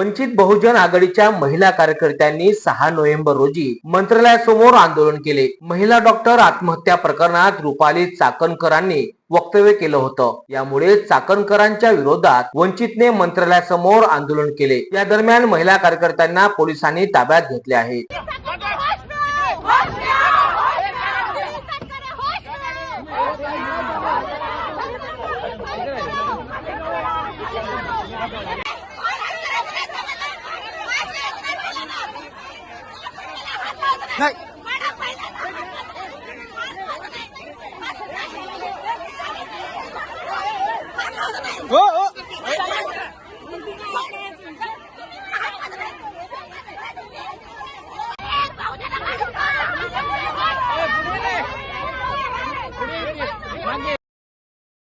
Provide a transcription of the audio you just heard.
वंचित बहुजन आघाडीच्या महिला कार्यकर्त्यांनी सहा नोव्हेंबर रोजी मंत्रालयासमोर आंदोलन केले. महिला डॉक्टर आत्महत्या प्रकरणात रुपाली चाकणकरांनी वक्तव्य केलं होतं. यामुळे चाकणकरांच्या विरोधात वंचितने मंत्रालयासमोर आंदोलन केले. या दरम्यान महिला कार्यकर्त्यांना पोलिसांनी ताब्यात घेतले आहे. નહીં